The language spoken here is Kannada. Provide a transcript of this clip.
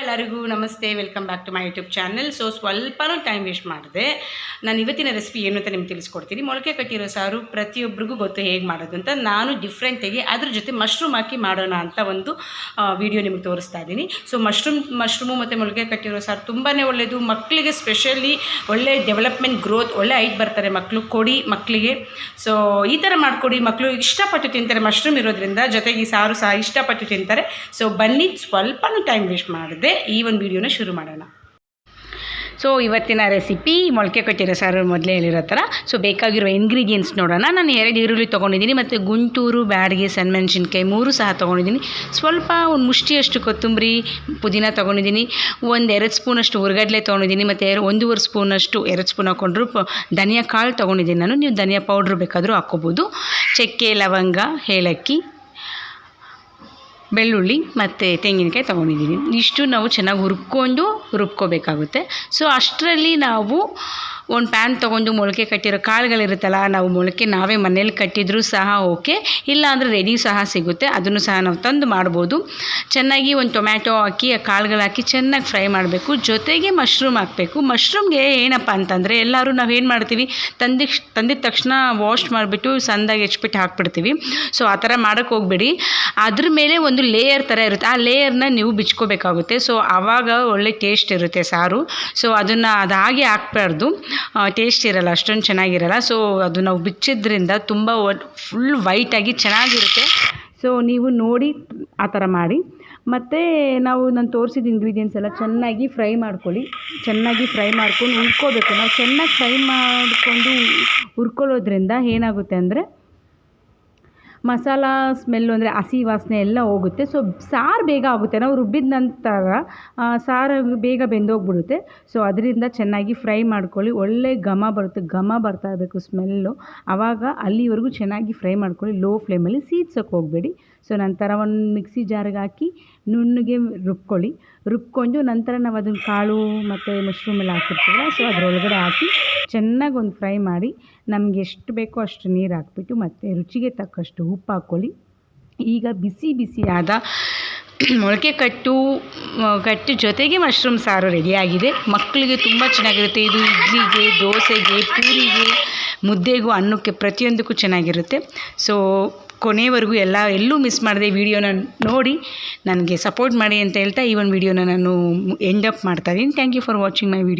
ಎಲ್ಲರಿಗೂ ನಮಸ್ತೆ welcome back to my YouTube channel so ಸ್ವಲ್ಪನೂ ಟೈಮ್ ವೇಸ್ಟ್ ಮಾಡಿದೆ. ನಾನು ಇವತ್ತಿನ ರೆಸಿಪಿ ಏನು ಅಂತ ನಿಮ್ಗೆ ತಿಳಿಸ್ಕೊಡ್ತೀನಿ. ಮೊಳಕೆ ಕಟ್ಟಿರೋ ಸಾರು ಪ್ರತಿಯೊಬ್ಬರಿಗೂ ಗೊತ್ತು ಹೇಗೆ ಮಾಡೋದು ಅಂತ ನಾನು ಡಿಫ್ರೆಂಟಾಗಿ ಅದ್ರ ಜೊತೆ ಮಶ್ರೂಮ್ ಹಾಕಿ ಮಾಡೋಣ ಅಂತ ಒಂದು ವಿಡಿಯೋ ನಿಮಗೆ ತೋರಿಸ್ತಾ ಇದ್ದೀನಿ. ಸೊ ಮಶ್ರೂಮ್ ಮಶ್ರೂಮು ಮತ್ತು ಮೊಳಕೆ ಕಟ್ಟಿರೋ ಸಾರು ತುಂಬಾ ಒಳ್ಳೆಯದು ಮಕ್ಕಳಿಗೆ ಸ್ಪೆಷಲಿ ಒಳ್ಳೆ ಡೆವಲಪ್ಮೆಂಟ್ ಗ್ರೋತ್ ಒಳ್ಳೆ ಐಟ್ ಬರ್ತಾರೆ ಮಕ್ಕಳು ಕೊಡಿ ಮಕ್ಕಳಿಗೆ ಸೊ ಈ ಥರ ಮಾಡಿಕೊಡಿ. ಮಕ್ಕಳು ಇಷ್ಟಪಟ್ಟು ತಿಂತಾರೆ. ಮಶ್ರೂಮ್ ಇರೋದ್ರಿಂದ ಜೊತೆಗೆ ಸಾರು ಸಹ ಇಷ್ಟಪಟ್ಟು ತಿಂತಾರೆ. ಸೊ ಬನ್ನಿ, ಸ್ವಲ್ಪನೂ ಟೈಮ್ ವೇಸ್ಟ್ ಮಾಡಿದೆ. ಈ ಒಂದು ವಿಡಿಯೋನ ಶುರು ಮಾಡೋಣ. ಸೊ ಇವತ್ತಿನ ರೆಸಿಪಿ ಮೊಳಕೆ ಕಟ್ಟಿರೋ ಸಾರು ಮೊದಲೇ ಹೇಳಿರೋ ಥರ ಸೊ ಬೇಕಾಗಿರೋ ಇಂಗ್ರೀಡಿಯೆಂಟ್ಸ್ ನೋಡೋಣ. ನಾನು ಎರಡು ಈರುಳ್ಳಿ ತೊಗೊಂಡಿದ್ದೀನಿ ಮತ್ತು ಗುಂಟೂರು, ಬ್ಯಾಡಿಗೆ, ಸಣ್ಮೆಣಸಿನ್ಕಾಯಿ ಮೂರು ಸಹ ತೊಗೊಂಡಿದ್ದೀನಿ. ಸ್ವಲ್ಪ ಒಂದು ಮುಷ್ಟಿಯಷ್ಟು ಕೊತ್ತಂಬರಿ, ಪುದೀನ ತೊಗೊಂಡಿದ್ದೀನಿ. ಒಂದು ಎರಡು ಸ್ಪೂನಷ್ಟು ಹುರ್ಗಡ್ಲೆ ತೊಗೊಂಡಿದ್ದೀನಿ ಮತ್ತು ಎರಡು, ಒಂದೂವರೆ ಸ್ಪೂನಷ್ಟು ಎರಡು ಸ್ಪೂನ್ ಹಾಕ್ಕೊಂಡ್ರು ಪ, ಧನಿಯಾ ಕಾಳು ತೊಗೊಂಡಿದ್ದೀನಿ ನಾನು. ನೀವು ಧನಿಯಾ ಪೌಡ್ರ್ ಬೇಕಾದರೂ ಹಾಕ್ಕೋಬೋದು. ಚಕ್ಕೆ, ಲವಂಗ, ಏಲಕ್ಕಿ. ಬೆಳ್ಳುಳ್ಳಿ ಮತ್ತು ತೆಂಗಿನಕಾಯಿ ತೊಗೊಂಡಿದ್ದೀನಿ ಇಷ್ಟು ನಾವು ಚೆನ್ನಾಗಿ ಹುರ್ಕೊಂಡು ರುಬ್ಕೋಬೇಕಾಗುತ್ತೆ. ಸೊ ಅಷ್ಟರಲ್ಲಿ ನಾವು ಒಂದು ಪ್ಯಾನ್ ತೊಗೊಂಡು ಮೊಳಕೆ ಕಟ್ಟಿರೋ ಕಾಳುಗಳಿರುತ್ತಲ್ಲ ನಾವು ಮೊಳಕೆ ನಾವೇ ಮನೇಲಿ ಕಟ್ಟಿದರೂ ಸಹ ಓಕೆ. ಇಲ್ಲ ಅಂದರೆ ರೆಡಿ ಸಹ ಸಿಗುತ್ತೆ, ಅದನ್ನು ಸಹ ನಾವು ತಂದು ಮಾಡ್ಬೋದು. ಚೆನ್ನಾಗಿ ಒಂದು ಟೊಮ್ಯಾಟೊ ಹಾಕಿ, ಆ ಕಾಳುಗಳು ಹಾಕಿ ಚೆನ್ನಾಗಿ ಫ್ರೈ ಮಾಡಬೇಕು. ಜೊತೆಗೆ ಮಶ್ರೂಮ್ ಹಾಕಬೇಕು. ಮಶ್ರೂಮ್ಗೆ ಏನಪ್ಪ ಅಂತಂದರೆ, ಎಲ್ಲರೂ ನಾವು ಏನು ಮಾಡ್ತೀವಿ, ತಂದಿ ತಂದಿದ ತಕ್ಷಣ ವಾಶ್ ಮಾಡಿಬಿಟ್ಟು ಸಂದಾಗಿ ಹೆಚ್ಚಿಬಿಟ್ಟು ಹಾಕ್ಬಿಡ್ತೀವಿ. ಸೊ, ಆ ಥರ ಮಾಡೋಕ್ಕೆ ಹೋಗ್ಬೇಡಿ. ಅದ್ರ ಮೇಲೆ ಒಂದು ಲೇಯರ್ ಥರ ಇರುತ್ತೆ. ಆ ಲೇಯರ್ನ ನೀವು ಬಿಚ್ಕೋಬೇಕಾಗುತ್ತೆ. ಸೊ, ಆವಾಗ ಒಳ್ಳೆ ಟೇಸ್ಟ್ ಇರುತ್ತೆ ಸಾರು. ಸೊ, ಅದನ್ನು ಅದಾಗಿ ಹಾಕ್ಬಾರ್ದು. ಟೇಸ್ಟ್ ಇರಲ್ಲ, ಅಷ್ಟೊಂದು ಚೆನ್ನಾಗಿರಲ್ಲ. ಸೊ ಅದು ನಾವು ಬಿಚ್ಚಿದ್ರಿಂದ ತುಂಬ ಫುಲ್ ವೈಟಾಗಿ ಚೆನ್ನಾಗಿರುತ್ತೆ. ಸೊ ನೀವು ನೋಡಿ ಆ ಥರ ಮಾಡಿ. ಮತ್ತು ನಾವು ನಾನು ತೋರಿಸಿದ ಇಂಗ್ರೀಡಿಯೆಂಟ್ಸ್ ಎಲ್ಲ ಚೆನ್ನಾಗಿ ಫ್ರೈ ಮಾಡ್ಕೊಳ್ಳಿ. ಚೆನ್ನಾಗಿ ಫ್ರೈ ಮಾಡ್ಕೊಂಡು ಹುರ್ಕೋಬೇಕು. ನಾವು ಚೆನ್ನಾಗಿ ಫ್ರೈ ಮಾಡಿಕೊಂಡು ಹುರ್ಕೊಳ್ಳೋದ್ರಿಂದ ಏನಾಗುತ್ತೆ ಅಂದರೆ ಮಸಾಲ ಸ್ಮೆಲ್ಲು ಅಂದರೆ ಹಸಿ ವಾಸನೆ ಎಲ್ಲ ಹೋಗುತ್ತೆ. ಸೊ ಸಾರು ಬೇಗ ಆಗುತ್ತೆ. ನಾವು ರುಬ್ಬಿದ ನಂತರ ಸಾರು ಬೇಗ ಬೆಂದೋಗ್ಬಿಡುತ್ತೆ. ಸೊ ಅದರಿಂದ ಚೆನ್ನಾಗಿ ಫ್ರೈ ಮಾಡ್ಕೊಳ್ಳಿ. ಒಳ್ಳೆ ಘಮ ಬರುತ್ತೆ. ಘಮ ಬರ್ತಾ ಇರಬೇಕು ಸ್ಮೆಲ್ಲು ಆವಾಗ ಅಲ್ಲಿವರೆಗೂ ಚೆನ್ನಾಗಿ ಫ್ರೈ ಮಾಡ್ಕೊಳ್ಳಿ. ಲೋ ಫ್ಲೇಮಲ್ಲಿ ಸೀದ್ಸೋಕ್ಕೆ ಹೋಗಬೇಡಿ. ಸೊ ನಂತರ ಒಂದು ಮಿಕ್ಸಿ ಜಾರಿಗೆ ಹಾಕಿ ನುಣ್ಣಗೆ ರುಬ್ಕೊಳ್ಳಿ. ರುಬ್ಕೊಂಡು ನಂತರ ನಾವು ಅದನ್ನು ಕಾಳು ಮತ್ತು ಮಶ್ರೂಮ್ ಎಲ್ಲ ಹಾಕಿರ್ತೀವಲ್ಲ ಸೊ ಅದರೊಳಗಡೆ ಹಾಕಿ ಚೆನ್ನಾಗಿ ಒಂದು ಫ್ರೈ ಮಾಡಿ. ನಮಗೆ ಎಷ್ಟು ಬೇಕೋ ಅಷ್ಟು ನೀರು ಹಾಕ್ಬಿಟ್ಟು ಮತ್ತು ರುಚಿಗೆ ತಕ್ಕಷ್ಟು ಉಪ್ಪು ಹಾಕ್ಕೊಳ್ಳಿ ಈಗ ಬಿಸಿ ಬಿಸಿಯಾದ ಮೊಳಕೆ ಕಟ್ಟು ಕಟ್ಟು ಜೊತೆಗೆ ಮಶ್ರೂಮ್ ಸಾರು ರೆಡಿಯಾಗಿದೆ ಮಕ್ಕಳಿಗೆ ತುಂಬ ಚೆನ್ನಾಗಿರುತ್ತೆ. ಇದು ಇಡ್ಲಿಗೆ, ದೋಸೆಗೆ, ಪೂರಿಗೆ, ಮುದ್ದೆಗೂ, ಅನ್ನಕ್ಕೆ ಪ್ರತಿಯೊಂದಕ್ಕೂ ಚೆನ್ನಾಗಿರುತ್ತೆ. ಸೊ ಕೊನೆವರೆಗೂ ಎಲ್ಲ, ಎಲ್ಲೂ ಮಿಸ್ ಮಾಡದೆ ವಿಡಿಯೋನ ನೋಡಿ ನನಗೆ ಸಪೋರ್ಟ್ ಮಾಡಿ ಅಂತ ಹೇಳ್ತಾ ಈ ಒಂದು ವೀಡಿಯೋನ ನಾನು ಎಂಡ್ ಅಪ್ ಮಾಡ್ತಾ ಇದ್ದೀನಿ. Thank you for watching my video